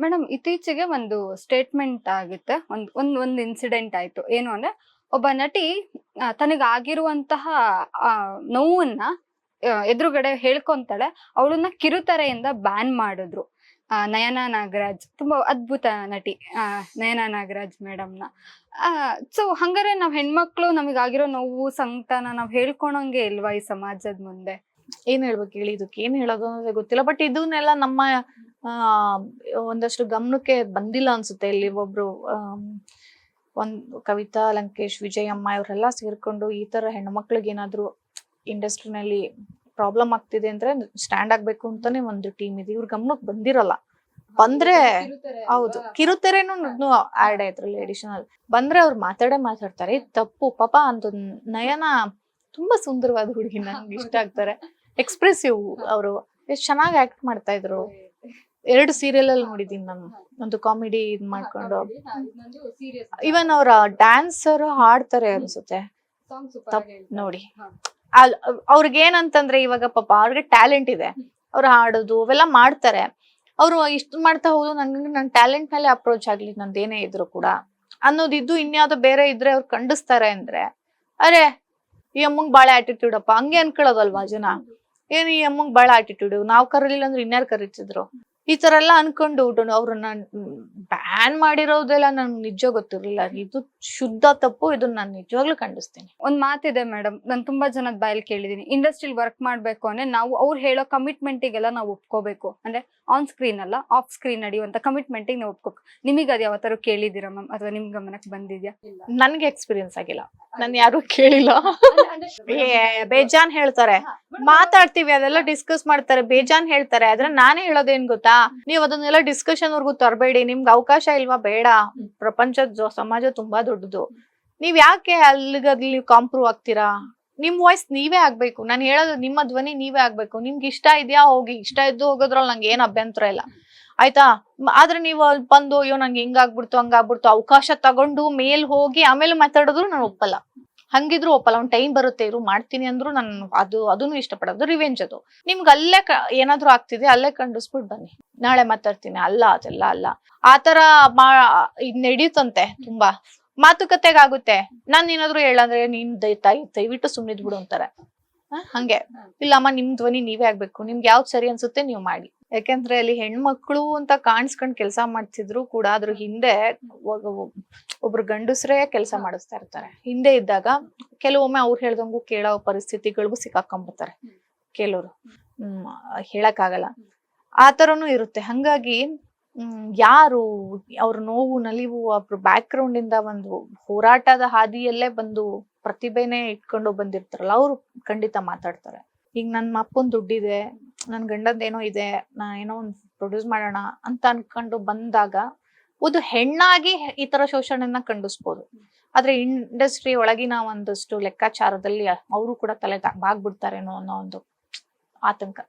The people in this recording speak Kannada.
ಮೇಡಮ್, ಇತ್ತೀಚೆಗೆ ಒಂದು ಸ್ಟೇಟ್ಮೆಂಟ್ ಆಗುತ್ತೆ. ಒಂದ್ ಒಂದ್ ಒಂದ್ ಇನ್ಸಿಡೆಂಟ್ ಆಯ್ತು. ಏನು ಅಂದ್ರೆ, ಒಬ್ಬ ನಟಿ ತನಗಾಗಿರುವಂತಹ ನೋವನ್ನ ಎದುರುಗಡೆ ಹೇಳ್ಕೊಂತಾಳೆ. ಅವಳನ್ನ ಕಿರುತೆರೆಯಿಂದ ಬ್ಯಾನ್ ಮಾಡಿದ್ರು. ನಯನಾ ನಾಗರಾಜ್. ತುಂಬಾ ಅದ್ಭುತ ನಟಿ ನಯನ ನಾಗರಾಜ್ ಮೇಡಮ್ನ. ಸೊ ಹಂಗಾರೆ ನಾವ್ ಹೆಣ್ಮಕ್ಳು ನಮಗಾಗಿರೋ ನೋವು ಸಂಕಟನ ನಾವ್ ಹೇಳ್ಕೊಳಂಗೆ ಇಲ್ವಾ ಈ ಸಮಾಜದ ಮುಂದೆ? ಏನ್ ಹೇಳ್ಬೇಕು ಹೇಳಿ? ಇದಕ್ಕೆ ಏನ್ ಹೇಳೋದು ಅನ್ನೋದೇ ಗೊತ್ತಿಲ್ಲ. ಬಟ್ ಇದನ್ನೆಲ್ಲ ನಮ್ಮ ಒಂದಷ್ಟು ಗಮನಕ್ಕೆ ಬಂದಿಲ್ಲ ಅನ್ಸುತ್ತೆ. ಇಲ್ಲಿ ಒಬ್ರು ಒಂದ್ ಕವಿತಾ ಲಂಕೇಶ್ ವಿಜಯಮ್ಮ ಇವರೆಲ್ಲ ಸೇರ್ಕೊಂಡು ಈ ತರ ಹೆಣ್ಮಕ್ಳಿಗೆ ಏನಾದ್ರು ಇಂಡಸ್ಟ್ರಿನಲ್ಲಿ ಪ್ರಾಬ್ಲಮ್ ಆಗ್ತಿದೆ ಅಂದ್ರೆ ಸ್ಟ್ಯಾಂಡ್ ಆಗ್ಬೇಕು ಅಂತಾನೆ ಒಂದು ಟೀಮ್ ಇದೆ. ಇವ್ರ ಗಮನಕ್ಕೆ ಬಂದಿರಲ್ಲ. ಬಂದ್ರೆ ಹೌದು. ಕಿರುತೆರೆನು ಆಡ್ ಇದ್ರಲ್ಲಿ ಅಡಿಷನಲ್ ಬಂದ್ರೆ ಅವ್ರು ಮಾತಾಡೇ ಮಾತಾಡ್ತಾರೆ. ತಪ್ಪು ಪಾಪ ಅಂತ ನಯನ ತುಂಬಾ ಸುಂದರವಾದ ಹುಡುಗಿ ಇಷ್ಟ ಆಗ್ತಾರೆ. ಎಕ್ಸ್ಪ್ರೆಸಿವ್ ಅವರು. ಎಷ್ಟ್ ಚೆನ್ನಾಗಿ ಆಕ್ಟ್ ಮಾಡ್ತಾ ಇದ್ರು. ಎರಡು ಸೀರಿಯಲ್ ಅಲ್ಲಿ ನೋಡಿದೀನಿ ನಾನು. ಒಂದು ಕಾಮಿಡಿ ಇದ್ ಮಾಡ್ಕೊಂಡು. ಇವನ್ ಅವ್ರ ಡ್ಯಾನ್ಸರ್ ಹಾಡ್ತಾರೆ ಅನ್ಸುತ್ತೆ. ತಪ್ ನೋಡಿ. ಅವ್ರಿಗೆ ಏನಂತಂದ್ರೆ ಇವಾಗ ಪಾಪ ಅವ್ರಿಗೆ ಟ್ಯಾಲೆಂಟ್ ಇದೆ. ಅವ್ರು ಹಾಡೋದು ಅವೆಲ್ಲ ಮಾಡ್ತಾರೆ. ಅವ್ರು ಇಷ್ಟು ಮಾಡ್ತಾ ಹೋದ್ರು ನನ್ಗೆ ನನ್ನ ಟ್ಯಾಲೆಂಟ್ ಮೇಲೆ ಅಪ್ರೋಚ್ ಆಗ್ಲಿ ನಂದೇನೇ ಇದ್ರು ಕೂಡ. ಅನ್ನೋದಿದ್ದು ಇನ್ಯಾವುದೋ ಬೇರೆ ಇದ್ರೆ ಅವ್ರು ಖಂಡಿಸ್ತಾರೆ ಅಂದ್ರೆ, ಅರೆ, ಈ ಅಮ್ಮಂಗ್ ಬಾಳ ಆಟಿಟ್ಯೂಡ್ ಅಪ್ಪ. ಹಂಗೆ ಅನ್ಕೊಳ್ಳೋದಲ್ವಾ ಜನ? ಏನ್ ಈ ಅಮ್ಮಂಗ್ ಬಾಳ ಆಟಿಟ್ಯೂಡ್ ನಾವ್ ಕರೀಲಿಲ್ಲ ಅಂದ್ರೆ ಇನ್ಯಾರು ಕರೀತಿದ್ರು? ಈ ತರ ಎಲ್ಲ ಅನ್ಕೊಂಡು ಅವ್ರನ್ನ ಬ್ಯಾನ್ ಮಾಡಿರೋದೆಲ್ಲ ನನ್ಗೆ ನಿಜ ಗೊತ್ತಿರ್ಲಿಲ್ಲ. ಇದು ಶುದ್ಧ ತಪ್ಪು. ಇದನ್ನ ನಾನು ನಿಜವಾಗ್ಲೂ ಖಂಡಿಸ್ತೀನಿ. ಒಂದ್ ಮಾತಿದೆ ಮೇಡಮ್ ನಾನು ತುಂಬಾ ಜನದ ಬಾಯಲ್ಲಿ ಕೇಳಿದೀನಿ. ಇಂಡಸ್ಟ್ರಿಲ್ ವರ್ಕ್ ಮಾಡ್ಬೇಕು ಅಂದ್ರೆ ನಾವು ಅವ್ರು ಹೇಳೋ ಕಮಿಟ್ಮೆಂಟಿಗೆಲ್ಲ ನಾವು ಒಪ್ಕೋಬೇಕು. ಅಂದ್ರೆ ಆನ್ ಸ್ಕ್ರೀನ್ ಅಲ್ಲ ಆಫ್ ಸ್ಕ್ರೀನ್ ನಡೆಯುವಂತ ಕಮಿಟ್ಮೆಂಟ್ ನಾವು ಒಪ್ಕೋಬೇಕು. ನಿಮಗೆ ಅದ್ ಯಾವತ್ತಾರು ಕೇಳಿದಿರಾ ಮ್ಯಾಮ್ ಅಥವಾ ನಿಮ್ ಗಮನಕ್ಕೆ ಬಂದಿದ್ಯಾ? ನನ್ಗೆ ಎಕ್ಸ್ಪೀರಿಯನ್ಸ್ ಆಗಿಲ್ಲ. ನಾನು ಯಾರು ಕೇಳಿಲ್ಲ. ಏ ಬೇಜಾನ್ ಹೇಳ್ತಾರೆ. ಮಾತಾಡ್ತೀವಿ, ಅದೆಲ್ಲ ಡಿಸ್ಕಸ್ ಮಾಡ್ತಾರೆ, ಬೇಜಾನ್ ಹೇಳ್ತಾರೆ. ಆದ್ರೆ ನಾನೇ ಹೇಳೋದೇನ್ ಗೊತ್ತಾ? ನೀವ್ ಅದನ್ನೆಲ್ಲ ಡಿಸ್ಕಷನ್ ವರ್ಗು ತರಬೇಡಿ. ನಿಮ್ಗೆ ಅವಕಾಶ ಇಲ್ವಾ? ಬೇಡ. ಪ್ರಪಂಚದ ಸಮಾಜ ತುಂಬಾ ದೊಡ್ಡದು. ನೀವ್ ಯಾಕೆ ಅಲ್ಲಿಗಲ್ಲಿ ಕಾಂಪ್ರೂವ್ ಆಗ್ತೀರಾ? ನಿಮ್ ವಾಯ್ಸ್ ನೀವೇ ಆಗ್ಬೇಕು. ನಾನು ಹೇಳೋದು ನಿಮ್ಮ ಧ್ವನಿ ನೀವೇ ಆಗ್ಬೇಕು. ನಿಮ್ಗೆ ಇಷ್ಟ ಇದೆಯಾ? ಹೋಗಿ. ಇಷ್ಟ ಇದ್ದು ಹೋಗೋದ್ರಲ್ಲಿ ನಂಗೆ ಏನ್ ಅಭ್ಯಂತರ ಇಲ್ಲ. ಆಯ್ತಾ? ಆದ್ರೆ ನೀವು ಅಲ್ಲಿ ಬಂದು, ಅಯ್ಯೋ, ನಂಗೆ ಹಿಂಗಾಗ್ಬಿಡ್ತು ಹಂಗಾಗ್ಬಿಡ್ತು ಅವಕಾಶ ತಗೊಂಡು ಮೇಲ್ ಹೋಗಿ ಆಮೇಲೆ ಮಾತಾಡಿದ್ರು ನಾನು ಒಪ್ಪಲ್ಲ. ಹಂಗಿದ್ರು ಒಪ್ಪಲ್ಲ ಒಂದ್ ಟೈಮ್ ಬರುತ್ತೆ, ಇರು, ಮಾಡ್ತೀನಿ ಅಂದ್ರು ನಾನು ಅದು ಅದನ್ನು ಇಷ್ಟಪಡೋದು ರಿವೆಂಜ್ ಅದು. ನಿಮ್ಗೆ ಅಲ್ಲೇ ಏನಾದ್ರು ಆಗ್ತಿದೆ, ಅಲ್ಲೇ ಕಂಡಿಸ್ಬಿಟ್ಟು ಬನ್ನಿ. ನಾಳೆ ಮಾತಾಡ್ತೀನಿ, ಅಲ್ಲ, ಅದೆಲ್ಲ ಅಲ್ಲ. ಆತರ ಮಾ, ಇದ್ ನಡೀತಂತೆ ತುಂಬಾ. ಮಾತುಕತೆಗಾಗುತ್ತೆ. ನಾನ್ ಏನಾದ್ರು ಹೇಳಂದ್ರೆ ನೀನ್ ದಯ- ತಾಯಿ ದಯವಿಟ್ಟು ಸುಮ್ನಿದ್ ಬಿಡು ಅಂತಾರೆ? ಹಂಗೆ. ಇಲ್ಲಮ್ಮ, ನಿಮ್ ಧ್ವನಿ ನೀವೇ ಆಗ್ಬೇಕು. ನಿಮ್ಗೆ ಯಾವ್ದು ಸರಿ ಅನ್ಸುತ್ತೆ, ನೀವು ಮಾಡಿ. ಯಾಕೆಂದ್ರೆ ಅಲ್ಲಿ ಹೆಣ್ಮಕ್ಳು ಅಂತ ಕಾಣಿಸ್ಕೊಂಡ್ ಕೆಲಸ ಮಾಡ್ತಿದ್ರು ಕೂಡ ಅದ್ರ ಹಿಂದೆ ಒಬ್ರು ಗಂಡಸ್ರೇ ಕೆಲಸ ಮಾಡಿಸ್ತಾ ಇರ್ತಾರೆ. ಹಿಂದೆ ಇದ್ದಾಗ ಕೆಲವೊಮ್ಮೆ ಅವ್ರು ಹೇಳ್ದಂಗು ಕೇಳೋ ಪರಿಸ್ಥಿತಿಗಳಿಗೂ ಸಿಕ್ಕಾಕೊಂಡ್ಬಿಡ್ತಾರೆ ಕೆಲವರು ಹ್ಮ್. ಹೇಳಕ್ಕಾಗಲ್ಲ. ಆ ತರನು ಇರುತ್ತೆ. ಹಂಗಾಗಿ ಹ್ಮ್ ಯಾರು ಅವ್ರ ನೋವು ನಲಿವು ಅವ್ರ ಬ್ಯಾಕ್ ಗ್ರೌಂಡ್ ಇಂದ ಒಂದು ಹೋರಾಟದ ಹಾದಿಯಲ್ಲೇ ಬಂದು ಪ್ರತಿಭೆನೆ ಇಟ್ಕೊಂಡು ಬಂದಿರ್ತಾರಲ್ಲ ಅವ್ರು ಖಂಡಿತ ಮಾತಾಡ್ತಾರೆ. ಈಗ ನನ್ನ ಅಪ್ಪನ್ ದುಡ್ಡಿದೆ ನನ್ನ ಗಂಡಂದ್ ಏನೋ ಇದೆ, ನಾ ಏನೋ ಒಂದು ಪ್ರೊಡ್ಯೂಸ್ ಮಾಡೋಣ ಅಂತ ಅನ್ಕೊಂಡು ಬಂದಾಗ ಒಂದು ಹೆಣ್ಣಾಗಿ ಈ ತರ ಶೋಷಣೆನ ಖಂಡಿಸ್ಬೋದು. ಆದ್ರೆ ಇಂಡಸ್ಟ್ರಿ ಒಳಗಿನ ಒಂದಷ್ಟು ಲೆಕ್ಕಾಚಾರದಲ್ಲಿ ಅವರು ಕೂಡ ತಲೆ ಬಾಗ್ಬಿಡ್ತಾರೇನೋ ಅನ್ನೋ ಒಂದು ಆತಂಕ.